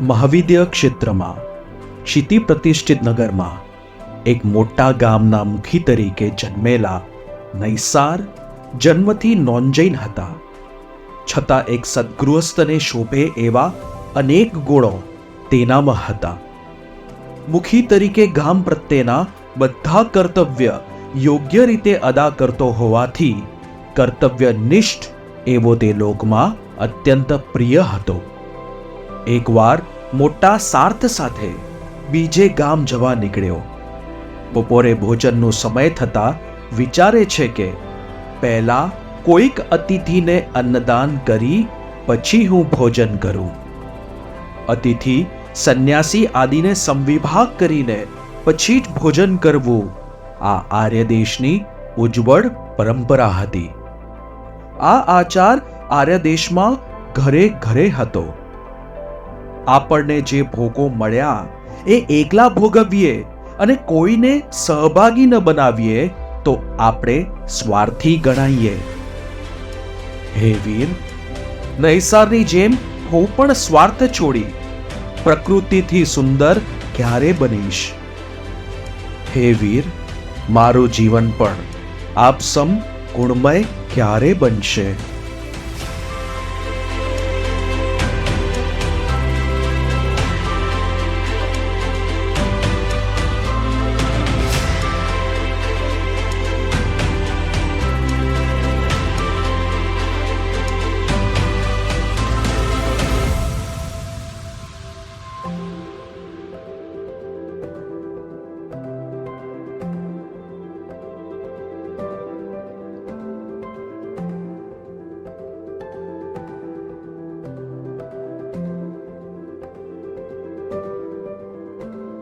મહાવિદ્ય ક્ષેત્રમાં ક્ષિતિ પ્રતિષ્ઠિત નગરમાં, એક મોટા ગામના મુખી તરીકે જન્મેલા નૈસાર જન્મથી નોનજૈન હતા. છતાં એક સદગૃહસ્થને શોભે એવા અનેક ગુણો તેનામાં હતા. મુખી તરીકે ગામ પ્રત્યેના બધા કર્તવ્ય યોગ્ય રીતે અદા કરતો હોવાથી કર્તવ્યનિષ્ઠ એવો તે લોકમાં અત્યંત પ્રિય હતો. એકવાર મોટા સાર્થ સાથે બીજે ગામ જવા નીકળ્યો. બપોરે ભોજનનો સમય થતા વિચારે છે કે પહેલા કોઈક અતિથિને અન્નદાન કરી પછી હું ભોજન કરું. અતિથિ સંન્યાસી આદિને સંવિભાગ કરીને પછી જ ભોજન કરવું. આ આર્ય દેશની ઉજ્જવળ પરંપરા હતી. આ આચાર આર્ય દેશમાં ઘરે ઘરે હતો. આપણને જે ભોગો મળ્યા, એ એકલા ભોગવીએ અને કોઈને સહભાગી ન બનાવીએ, તો આપણે સ્વાર્થી ગણાઈએ. હે વીર, નૈસારની જેમ હું પણ સ્વાર્થ છોડી, પ્રકૃતિથી સુંદર ક્યારે બનીશ? હે વીર, મારું જીવન પણ આપ સમ ગુણમય ક્યારે બનશે?